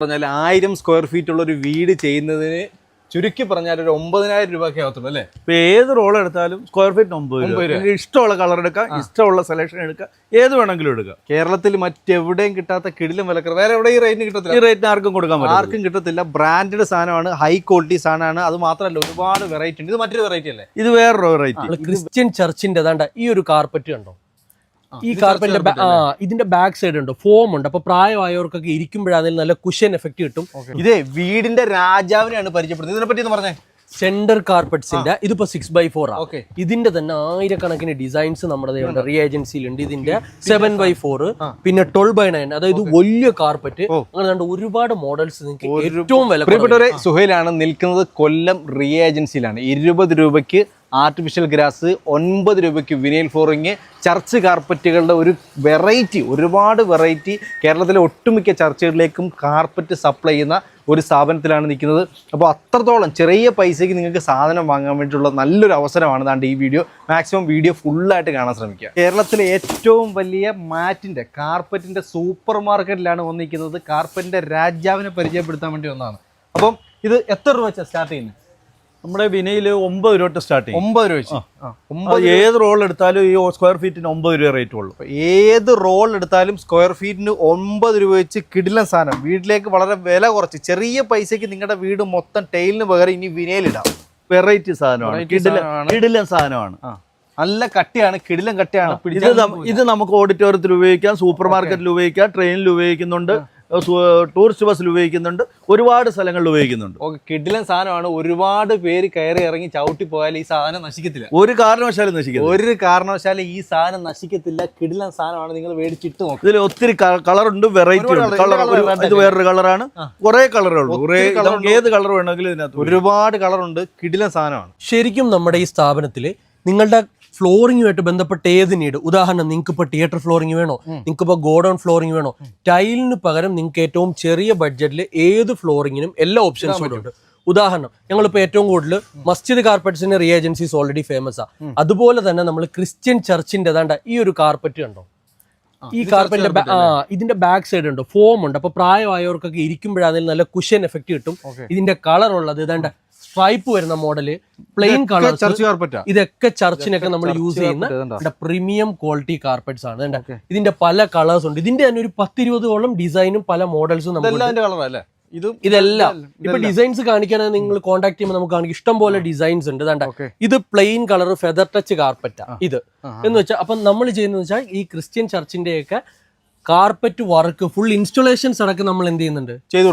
പറഞ്ഞാൽ ആയിരം square feet ഉള്ള ഒരു വീട് ചെയ്യുന്നതിന് ചുരുക്കി പറഞ്ഞാൽ ഒരു ഒമ്പതിനായിരം രൂപയൊക്കെ ആവത്തുള്ളൂ അല്ലേ? ഇപ്പൊ ഏത് റോൾ എടുത്താലും സ്ക്വയർ ഫീറ്റ് ഒമ്പത് രൂപ. ഇഷ്ടമുള്ള കളർ എടുക്കാം ഇഷ്ടമുള്ള സെലക്ഷൻ എടുക്കാം ഏത് വേണമെങ്കിലും എടുക്കാം കേരളത്തിൽ മറ്റെവിടെയും കിട്ടാത്ത കിടിലും വിലക്കർ വേറെ എവിടെ ഈ റേറ്റിന് കിട്ടത്തില്ല. ഈ റേറ്റിന് ആർക്കും കൊടുക്കാൻ പറ്റും ആർക്കും കിട്ടത്തില്ല. ബ്രാൻഡഡ് സാധനമാണ് ഹൈ ക്വാളിറ്റി സാധനമാണ്. അത് മാത്രമല്ല ഒരുപാട് വെറൈറ്റി ഉണ്ട്. ഇത് മറ്റൊരു വെറൈറ്റി അല്ലേ? ഇത് വേറൊരു വെറൈറ്റി ക്രിസ്ത്യൻ ചർച്ചിന്റെ അതാണ്ട ഈ ഒരു കാർപ്പറ്റ് കണ്ടോ? ഈ കാർപ്പറ്റിന്റെ ഇതിന്റെ ബാക്ക് സൈഡ് ഉണ്ട്. ഫോം ഉണ്ട്. അപ്പൊ പ്രായമായവർക്കൊക്കെ ഇരിക്കുമ്പോഴാണെങ്കിൽ നല്ല കുഷൻ എഫക്ട് കിട്ടും. ഇതേ വീടിന്റെ രാജാവിനെയാണ് പരിചയപ്പെടുന്നത് ഇതിനെ പറ്റി പറഞ്ഞേ. സെന്റർ കാർപ്പറ്റ്സിന്റെ ഇതിപ്പോ സിക്സ് ബൈ ഫോർ ആ. ഓക്കെ ഇതിന്റെ തന്നെ ആയിരക്കണക്കിന് ഡിസൈൻസ് നമ്മുടെ റീ ഏജൻസിയിലുണ്ട് ഇതിന്റെ. സെവൻ ബൈ ഫോർ പിന്നെ ട്വൽവ് ബൈ നയൻ അതായത് വലിയ കാർപ്പറ്റ് അങ്ങനെ ഒരുപാട് മോഡൽസ് നിങ്ങൾക്ക് ഏറ്റവും വില സുഹൈലാണ് നിൽക്കുന്നത് കൊല്ലം റീ ഏജൻസിയിലാണ് ഇരുപത് രൂപയ്ക്ക് ആർട്ടിഫിഷ്യൽ ഗ്രാസ് ഒൻപത് രൂപയ്ക്ക് വിനൈൽ ഫ്ലോറിങ് ചർച്ച് കാർപ്പറ്റുകളുടെ ഒരു വെറൈറ്റി ഒരുപാട് വെറൈറ്റി കേരളത്തിലെ ഒട്ടുമിക്ക ചർച്ചുകളിലേക്കും കാർപ്പറ്റ് സപ്ലൈ ചെയ്യുന്ന ഒരു സ്ഥാപനത്തിലാണ് നിൽക്കുന്നത്. അപ്പോൾ അത്രത്തോളം ചെറിയ പൈസയ്ക്ക് നിങ്ങൾക്ക് സാധനം വാങ്ങാൻ വേണ്ടിയിട്ടുള്ള നല്ലൊരു അവസരമാണ് ദാണ്ട് ഈ വീഡിയോ മാക്സിമം വീഡിയോ ഫുള്ളായിട്ട് കാണാൻ ശ്രമിക്കുക. കേരളത്തിലെ ഏറ്റവും വലിയ മാറ്റിന്റെ കാർപ്പറ്റിന്റെ സൂപ്പർ മാർക്കറ്റിലാണ് വന്നിരിക്കുന്നത്. കാർപ്പറ്റിന്റെ രാജാവിനെ പരിചയപ്പെടുത്താൻ വേണ്ടി വന്നതാണ് അപ്പം ഇത് എത്ര രൂപ വെച്ചാൽ സ്റ്റാർട്ട് ചെയ്യുന്നത്? നമ്മുടെ വിനയിൽ ഒമ്പത് രൂപ തൊട്ട് സ്റ്റാർട്ട് ചെയ്യും. ഒമ്പത് രൂപ വെച്ച്. ഒമ്പത് ഏത് റോൾ എടുത്താലും ഈ സ്ക്വയർ ഫീറ്റിന് ഒമ്പത് രൂപ റേറ്റ് ഉള്ളൂ. ഏത് റോൾ എടുത്താലും സ്ക്വയർ ഫീറ്റിന് ഒമ്പത് രൂപ വെച്ച് കിടിലൻ സാധനം. വീട്ടിലേക്ക് വളരെ വില കുറച്ച്. ചെറിയ പൈസയ്ക്ക് നിങ്ങളുടെ വീട് മൊത്തം ടൈലിന് പകരം ഇനി വിനയിലിടാം വെറൈറ്റി സാധനമാണ്. കിടിലൻ സാധനമാണ്. നല്ല കട്ടിയാണ് കിടിലൻ കട്ടിയാണ്. ഇത് നമുക്ക് ഓഡിറ്റോറിയത്തിൽ ഉപയോഗിക്കാം സൂപ്പർ മാർക്കറ്റിൽ ഉപയോഗിക്കാം ട്രെയിനിൽ ഉപയോഗിക്കുന്നുണ്ട്. ടൂറിസ്റ്റ് ബസ്സിൽ ഉപയോഗിക്കുന്നുണ്ട്. ഒരുപാട് സ്ഥലങ്ങളിൽ ഉപയോഗിക്കുന്നുണ്ട്. ഓക്കെ കിടിലൻ സാധനമാണ്. ഒരുപാട് പേര് കയറി ഇറങ്ങി ചവിട്ടി പോയാൽ ഈ സാധനം നശിക്കത്തില്ല. ഒരു കാരണവശാലും നശിക്കില്ല ഒരു കാരണവശാലും ഈ സാധനം നശിക്കത്തില്ല. കിടിലൻ സാധനമാണ്. നിങ്ങൾ മേടിച്ചിട്ട് നോക്കുക ഇതിൽ ഒത്തിരി കളറുണ്ട് ഉണ്ട് വെറൈറ്റി ഉണ്ട്. കളർ ഇത് വേറൊരു കളറാണ്. കുറെ കളറുകളുണ്ട് കുറെ കളർ ഏത് കളർ വേണമെങ്കിലും ഇതിനകത്ത് ഒരു ഒരുപാട് കളറുണ്ട്. കിടിലൻ സാധനമാണ്. ശരിക്കും നമ്മുടെ ഈ സ്ഥാപനത്തിൽ നിങ്ങളുടെ ഫ്ലോറിങ്ങുമായിട്ട് ബന്ധപ്പെട്ട ഏത് നീഡ് ഉദാഹരണം നിങ്ങൾക്ക് ഇപ്പോൾ തിയേറ്റർ ഫ്ലോറിംഗ് വേണോ? നിങ്ങൾക്ക് ഇപ്പോൾ ഗോഡൗൺ ഫ്ലോറിംഗ് വേണോ? ടൈലിന് പകരം നിങ്ങൾക്ക് ഏറ്റവും ചെറിയ ബഡ്ജറ്റിൽ ഏത് ഫ്ലോറിങ്ങിനും എല്ലാ ഓപ്ഷൻസും ഉണ്ട്. ഉദാഹരണം ഞങ്ങളിപ്പോൾ ഏറ്റവും കൂടുതൽ മസ്ജിദ് കാർപ്പറ്റ്സിന്റെ റീ ഏജൻസീസ് ഓൾറെഡി ഫേമസ് ആ അതുപോലെ തന്നെ നമ്മൾ ക്രിസ്ത്യൻ ചർച്ചിന്റെ ഏതാണ്ട് ഈ ഒരു കാർപ്പറ്റ് കണ്ടോ? ഈ കാർപ്പറ്റിന്റെ ആ ഇതിന്റെ ബാക്ക് സൈഡ് ഉണ്ട്. ഫോം ഉണ്ട്. അപ്പൊ പ്രായമായവർക്കൊക്കെ ഇരിക്കുമ്പോഴാണെങ്കിൽ നല്ല കുഷൻ എഫക്ട് കിട്ടും. ഇതിന്റെ കളർ ഉള്ളത് ഇതാണ്ട് സ്ട്രൈപ്പ് വരുന്ന മോഡൽ പ്ലെയിൻ കളർ ഇതൊക്കെ ചർച്ചിനൊക്കെ നമ്മൾ യൂസ് ചെയ്യുന്ന? പ്രീമിയം ക്വാളിറ്റി കാർപ്പറ്റ്സ് ആണ്. ഇതിന്റെ പല കളേഴ്സ് ഉണ്ട്. ഇതിന്റെ തന്നെ ഒരു പത്തിരുപതോളം ഡിസൈനും പല മോഡൽസും നമുക്ക് ഇതെല്ലാം ഇപ്പൊ ഡിസൈൻസ് കാണിക്കാനാണ് നിങ്ങൾ കോൺടാക്ട് ചെയ്യുമ്പോൾ നമുക്ക് കാണിക്കും. ഇഷ്ടം പോലെ ഡിസൈൻസ് ഉണ്ട്. ഇതാണ്ട. ഇത് പ്ലെയിൻ കളർ ഫെദർ ടച്ച് കാർപ്പറ്റാ ഇത്. എന്ന് വെച്ചാൽ അപ്പൊ നമ്മൾ ചെയ്യുന്നത് വെച്ചാൽ ഈ ക്രിസ്ത്യൻ ചർച്ചിന്റെ ഒക്കെ കാർപ്പറ്റ് വർക്ക് ഫുൾ ഇൻസ്റ്റലേഷൻസ് അടക്കം നമ്മൾ എന്ത് ചെയ്യുന്നുണ്ട്? ചെയ്തു